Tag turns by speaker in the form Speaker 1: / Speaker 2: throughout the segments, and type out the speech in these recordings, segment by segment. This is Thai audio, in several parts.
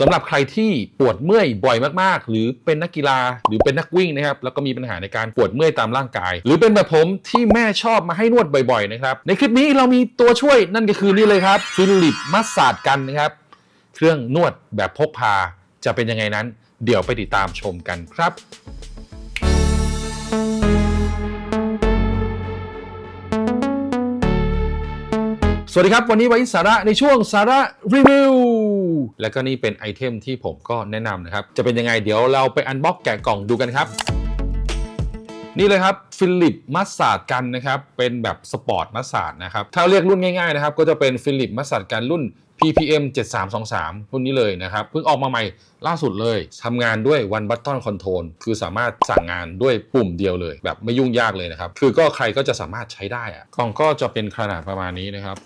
Speaker 1: สำหรับใครที่ปวดเมื่อยบ่อยมากๆ หรือเป็นนักกีฬาหรือเป็นนักวิ่งนะครับแล้วก็มีปัญหาในการปวดเมื่อยตามร่างกาย หรือเป็นแบบผมที่แม่ชอบมาให้นวดบ่อยๆนะครับในคลิปนี้เรามีตัวช่วยนั่นก็คือนี่เลยครับฟิลิปมัสซาดกันนะครับ เครื่องนวดแบบพกพาจะเป็นยังไงนั้น เดี๋ยวไปติดตามชมกันครับสวัสดีครับ วันนี้ไว้สาระในช่วงสาระรีวิว และก็นี่เป็นไอเทมที่ผมก็แนะนำนะครับ จะเป็นยังไงเดี๋ยวเราไปอันบ็อกแกะกล่องดูกันครับนี่เลยครับฟิลิปมัสซาดกันนะครับ เป็นแบบสปอร์ตมัสซาดนะครับ ถ้าเรียกรุ่นง่ายๆนะครับ ก็จะเป็นฟิลิปมัสซาดกันรุ่น ppm 7323รุ่นนี้เลยนะครับ เพิ่งออกมาใหม่ล่าสุดเลยทำงานด้วย one button control คือสามารถสั่งงานด้วยปุ่มเดียวเลย แบบไม่ยุ่งยากเลยนะครับ คือก็ใครก็จะสามารถใช้ได้อะกล่องก็จะเป็นขนาดประมาณนี้นะครับ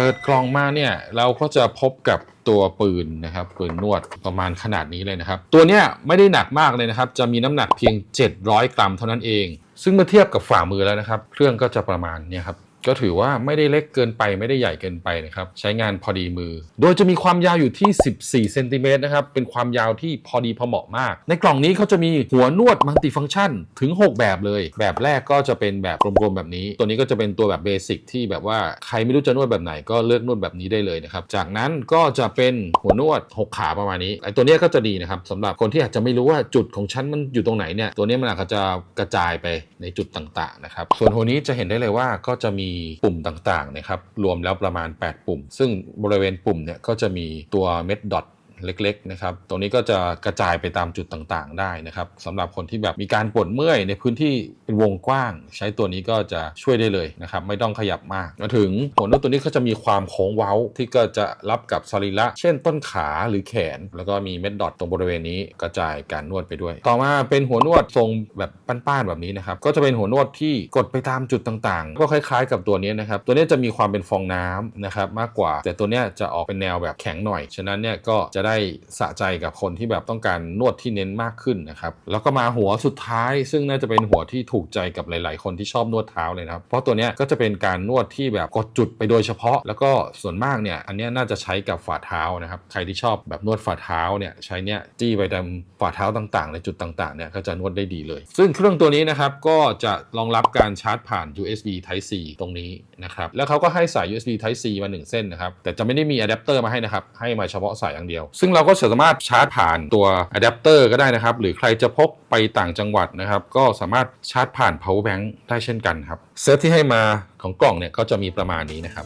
Speaker 1: เปิดกล่องมาเนี่ยเราก็จะพบกับตัวปืนนะครับปืนนวดประมาณขนาดนี้เลยนะครับ ตัวเนี้ยไม่ได้หนักมากเลยนะครับ จะมีน้ำหนักเพียง 700 กรัมเท่านั้นเอง ซึ่งเมื่อเทียบกับฝ่ามือแล้วนะครับ เครื่องก็จะประมาณเนี่ยครับ ก็ถือว่าไม่ได้เล็กเกินไปไม่ได้ใหญ่เกินไปนะครับ ใช้งานพอดีมือ โดยจะมีความยาวอยู่ที่ 14เซนติเมตรนะครับ เป็นความยาวที่พอดีพอเหมาะมาก ในกล่องนี้เขาจะมีหัวนวดมัลติฟังก์ชันถึง 6 แบบเลย แบบแรกก็จะเป็นแบบกลมๆแบบนี้ ตัวนี้ก็จะเป็นตัวแบบเบสิกที่แบบว่าใครไม่รู้จะนวดแบบไหนก็เลือกนวดแบบนี้ได้เลยนะครับ จากนั้นก็จะเป็นหัวนวด 6 ขาประมาณนี้ไอ้ตัวนี้ก็จะดีนะครับสำหรับคนที่อาจจะไม่รู้ว่าจุดของฉันมันอยู่ตรงไหนเนี่ยตัวนี้มันอาจจะกระจายไปในจุดต่างๆนะครับส่วนหัวนี้จะเห็นได้เลยว่าก็จะมีปุ่มต่างๆนะครับรวมแล้วประมาณ 8 ปุ่ม ซึ่งบริเวณปุ่มเนี่ยก็จะมีตัวเม็ดดอท เล็กๆนะครับตรงนี้ก็จะกระจายไปตามจุดต่างๆ ได้นะครับสำหรับคนที่แบบมีการปวดเมื่อยในพื้นที่เป็นวงกว้าง ใช้ตัวนี้ก็จะช่วยได้เลยนะครับไม่ต้องขยับมากมาถึงหัวนวดตัวนี้ก็จะมีความโค้งเว้าที่ก็จะรับกับสรีระเช่นต้นขาหรือแขน แล้วก็มีเม็ดดอทตรงบริเวณนี้กระจายการนวดไปด้วย ต่อมาเป็นหัวนวดทรงแบบป้านๆแบบนี้นะครับก็จะเป็นหัวนวดที่กดไปตามจุดต่างๆ ก็คล้ายๆ กับตัวนี้นะครับตัวนี้จะมีความเป็นฟองน้ำนะครับมากกว่า แต่ตัวนี้จะออกเป็นแนวแบบแข็งหน่อย ฉะนั้นเนี่ยก็จะได้สะใจกับคนที่แบบต้องการนวดที่เน้นมากขึ้นนะครับ แล้วก็มาหัวสุดท้าย ซึ่งน่าจะเป็นหัวที่ถูกใจกับหลาย ๆ คนที่ชอบนวดเท้าเลยนะครับ เพราะตัวเนี้ยก็จะเป็นการนวดที่แบบกดจุดไปโดยเฉพาะ แล้วก็ส่วนมากเนี่ยอันนี้น่าจะใช้กับฝ่าเท้านะครับ ใครที่ชอบแบบนวดฝ่าเท้าเนี่ยใช้เนี่ยจี้ไปตามฝ่าเท้าต่าง ๆ ในจุดต่าง ๆ เนี่ยก็จะนวดได้ดีเลย ซึ่งเครื่องตัวนี้นะครับก็จะรองรับการชาร์จผ่าน USB Type C ตรงนี้นะครับแล้วเขาก็ให้สาย USB Type C มาหนึ่งเส้นนะครับแต่จะไม่ได้มีอะแดปเตอร์มาให้นะครับให้มาเฉพาะสายอย่างเดียวซึ่งเราก็สามารถชาร์จผ่านตัวอะแดปเตอร์ก็ได้นะครับ หรือใครจะพกไปต่างจังหวัดนะครับ ก็สามารถชาร์จผ่าน power bank ได้เช่นกันครับเซตที่ให้มาของกล่องเนี่ยก็จะมีประมาณนี้นะครับ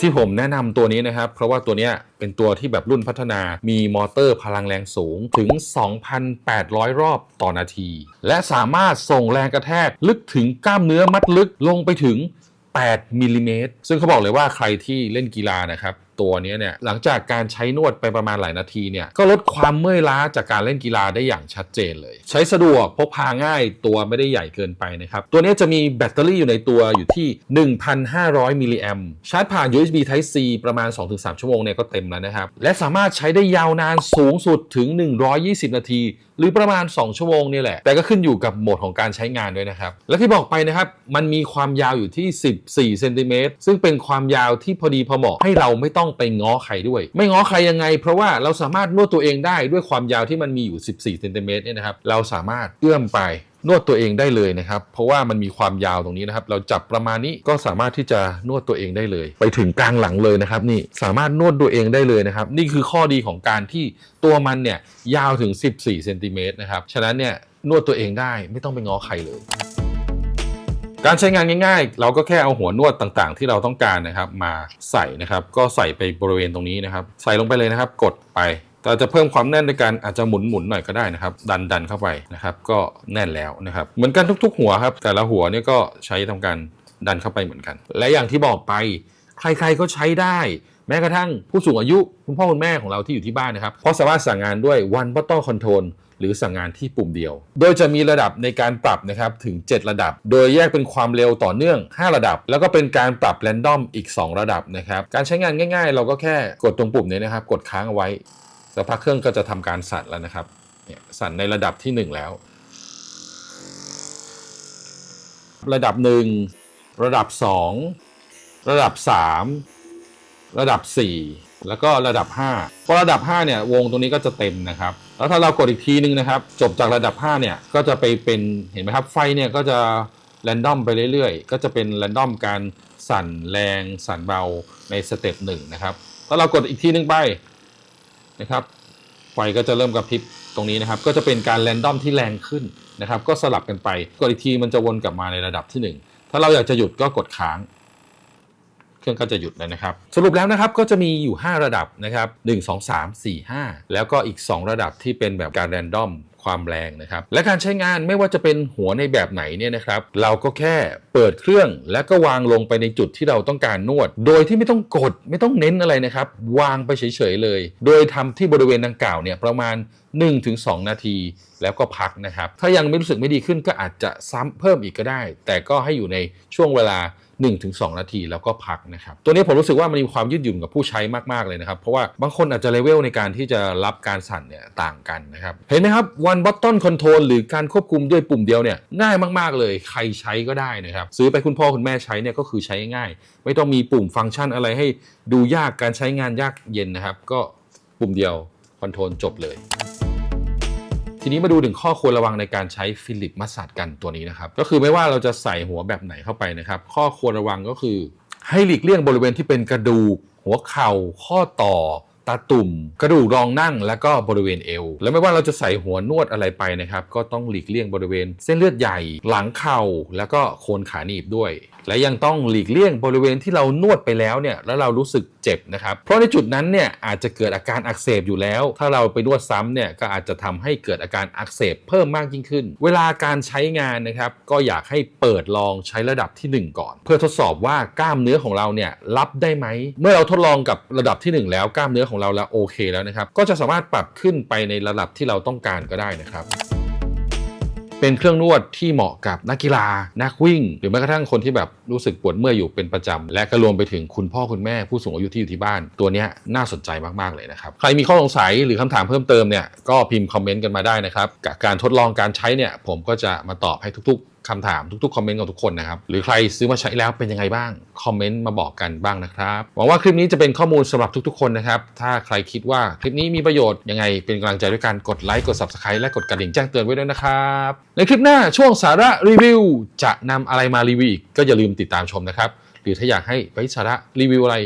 Speaker 1: ที่ผมแนะนำตัวนี้นะครับ เพราะว่าตัวเนี้ยเป็นตัวที่แบบรุ่นพัฒนามีมอเตอร์พลังแรงสูงถึง 2,800 รอบต่อนาที และสามารถส่งแรงกระแทกลึกถึงกล้ามเนื้อมัดลึกลงไปถึง8มิลลิเมตรซึ่งเขาบอกเลยว่าใครที่เล่นกีฬานะครับ ตัวนี้เนี่ยหลังจากการใช้นวดไปประมาณหลายนาทีเนี่ยก็ลดความเมื่อยล้าจากการเล่นกีฬาได้อย่างชัดเจนเลย ใช้สะดวกพกพาง่ายตัวไม่ได้ใหญ่เกินไปนะครับ ตัวนี้จะมีแบตเตอรี่อยู่ในตัวอยู่ที่ 1,500 มิลลิแอมชาร์จผ่าน USB Type C ประมาณ 2-3 ชั่วโมงเนี่ยก็เต็มแล้วนะครับ และสามารถใช้ได้ยาวนานสูงสุดถึง 120 นาที หรือประมาณ 2 ชั่วโมงนี่แหละ แต่ก็ขึ้นอยู่กับโหมดของการใช้งานด้วยนะครับ และที่บอกไปนะครับ มันมีความยาวอยู่ที่ 14 เซนติเมตรซึ่งเป็นความยาวที่พอดีพอเหมาะให้เราไม่ต้องไปง้อใครด้วย ไม่ง้อใครยังไง เพราะว่าเราสามารถนวดตัวเองได้ด้วยความยาวที่มันมีอยู่ 14เซนติเมตรเนี่ยนะครับเราสามารถเอื้อมไปนวดตัวเองได้เลยนะครับ เพราะว่ามันมีความยาวตรงนี้นะครับ เราจับประมาณนี้ก็สามารถที่จะนวดตัวเองได้เลย ไปถึงกลางหลังเลยนะครับ นี่สามารถนวดตัวเองได้เลยนะครับ นี่คือข้อดีของการที่ตัวมันเนี่ยยาวถึง 14เซนติเมตรนะครับ ฉะนั้นเนี่ยนวดตัวเองได้ไม่ต้องไปง้อใครเลย การใช้งานง่ายๆ เราก็แค่เอาหัวนวดต่างๆ ที่เราต้องการนะครับมาใส่นะครับ ก็ใส่ไปบริเวณตรงนี้นะครับ ใส่ลงไปเลยนะครับ กดไปแต่จะเพิ่มความแน่นในการอาจจะหมุนหมุนๆหน่อยก็ได้นะครับ ดันดันเข้าไปนะครับ ก็แน่นแล้วนะครับ เหมือนกันทุก ๆ หัวครับ แต่ละหัวเนี่ยก็ใช้ทำการดันเข้าไปเหมือนกัน และอย่างที่บอกไป ใครๆก็ใช้ได้ แม้กระทั่งผู้สูงอายุคุณพ่อคุณแม่ของเราที่อยู่ที่บ้านนะครับเพราะสามารถสั่งงานด้วย one button control หรือสั่งงานที่ปุ่มเดียว โดยจะมีระดับในการปรับนะครับถึง 7 ระดับ โดยแยกเป็นความเร็วต่อเนื่อง 5 ระดับ แล้วก็เป็นการปรับแรนดอมอีก 2 ระดับนะครับ การใช้งานง่ายๆ เราก็แค่กดตรงปุ่มนี้นะครับ กดค้างเอาไว้สักพักเครื่องก็จะทำการสั่นแล้วนะครับสั่นในระดับที่ 1 แล้ว ระดับ 1 ระดับ 2 ระดับ 3 ระดับ 4 แล้วก็ระดับ 5 พอระดับ 5 เนี่ย วงตรงนี้ก็จะเต็มนะครับ แล้วถ้าเรากดอีกทีนึงนะครับ จบจากระดับ 5 เนี่ย ก็จะไปเป็น เห็นไหมครับ ไฟเนี่ยก็จะแรนดอมไปเรื่อยๆ ก็จะเป็นแรนดอมการสั่นแรง สั่นเบาในสเต็ปหนึ่งนะครับ ถ้าเรากดอีกทีนึงไปนะครับ ไฟก็จะเริ่มกระพริบตรงนี้นะครับ ก็จะเป็นการแรนดอมที่แรงขึ้นนะครับ ก็สลับกันไป กดอีกทีมันจะวนกลับมาในระดับที่ 1 ถ้าเราอยากจะหยุดก็กดค้าง รื่องก็จะหยุดเลยนะครับ สรุปแล้วนะครับก็จะมีอยู่ 5 ระดับนะครับ1 2 3 4 5 แล้วก็อีก 2 ระดับที่เป็นแบบการแรนดอมความแรงนะครับ และการใช้งานไม่ว่าจะเป็นหัวในแบบไหนเนี่ยนะครับ เราก็แค่เปิดเครื่องแล้วก็วางลงไปในจุดที่เราต้องการนวด โดยที่ไม่ต้องกดไม่ต้องเน้นอะไรนะครับ วางไปเฉยๆเลย โดยทำที่บริเวณดังกล่าวเนี่ยประมาณ 1-2 นาทีแล้วก็พักนะครับ ถ้ายังไม่รู้สึกไม่ดีขึ้นก็อาจจะซ้ำเพิ่มอีกก็ได้ แต่ก็ให้อยู่ในช่วงเวลา 1-2 นาทีแล้วก็พักนะครับตัวนี้ผมรู้สึกว่ามันมีความยืดหยุ่นกับผู้ใช้มากๆเลยนะครับเพราะว่าบางคนอาจจะเลเวลในการที่จะรับการสั่นเนี่ยต่างกันนะครับเห็นไหมครับ one button control หรือการควบคุมด้วยปุ่มเดียวเนี่ยง่ายมากๆเลย ใครใช้ก็ได้นะครับซื้อไปคุณพ่อคุณแม่ใช้เนี่ยก็คือใช้ง่าย ไม่ต้องมีปุ่มฟังก์ชันอะไรให้ดูยากการใช้งานยากเย็นนะครับ ก็ปุ่มเดียวคอนโทรลจบเลย ทีนี้มาดูถึงข้อควรระวังในการใช้ฟิลิปมัสสัดกันตัวนี้นะครับ ก็คือไม่ว่าเราจะใส่หัวแบบไหนเข้าไปนะครับ ข้อควรระวังก็คือ ให้หลีกเลี่ยงบริเวณที่เป็นกระดูกหัวเข่าข้อต่อ ตาตุ่ม กระดูกรองนั่งและก็บริเวณเอว แล้วไม่ว่าเราจะใส่หัวนวดอะไรไปนะครับ ก็ต้องหลีกเลี่ยงบริเวณ เส้นเลือดใหญ่ หลังเข่าแล้วก็โคนขาหนีบด้วย และยังต้องหลีกเลี่ยงบริเวณที่เรานวดไปแล้วเนี่ยแล้วเรารู้สึกเจ็บนะครับ เพราะในจุดนั้นเนี่ยอาจจะเกิดอาการอักเสบอยู่แล้ว ถ้าเราไปนวดซ้ำเนี่ยก็อาจจะทำให้เกิดอาการอักเสบเพิ่มมากยิ่งขึ้น เวลาการใช้งานนะครับก็อยากให้เปิดลองใช้ระดับที่ 1 ก่อน เพื่อทดสอบว่ากล้ามเนื้อของเราเนี่ยรับได้ไหมเมื่อเราทดลองกับระดับที่ 1 แล้วกล้ามเนื้อของเราแล้วโอเคแล้วนะครับ ก็จะสามารถปรับขึ้นไปในระดับที่เราต้องการก็ได้นะครับเป็นเครื่องนวดที่เหมาะกับนักกีฬา นักวิ่ง หรือแม้กระทั่งคนที่แบบรู้สึกปวดเมื่อยอยู่เป็นประจำ และก็รวมไปถึงคุณพ่อคุณแม่ผู้สูงอายุที่อยู่ที่บ้าน ตัวนี้น่าสนใจมาก ๆ เลยนะครับ ใครมีข้อสงสัยหรือคำถามเพิ่มเติมเนี่ยก็พิมพ์คอมเมนต์กันมาได้นะครับกับการทดลองการใช้เนี่ยผมก็จะมาตอบให้ทุก คำถามทุกๆคอมเมนต์ของทุกคนนะครับ หรือใครซื้อมาใช้แล้วเป็นยังไงบ้าง คอมเมนต์มาบอกกันบ้างนะครับ หวังว่าคลิปนี้จะเป็นข้อมูลสำหรับทุกๆ คนนะครับ ถ้าใครคิดว่าคลิปนี้มีประโยชน์ยังไงเป็นกำลังใจด้วยการกดไลค์กด Subscribe และกดกระดิ่งแจ้งเตือนไว้ด้วยนะครับ ในคลิปหน้าช่วงสาระรีวิว จะนำอะไรมารีวิวอีกก็อย่าลืมติดตามชมนะครับ หรือถ้าอยากให้ไปสาระรีวิวอะไร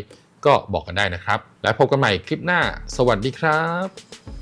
Speaker 1: ก็บอกกันได้นะครับ และพบกันใหม่คลิปหน้า สวัสดีครับ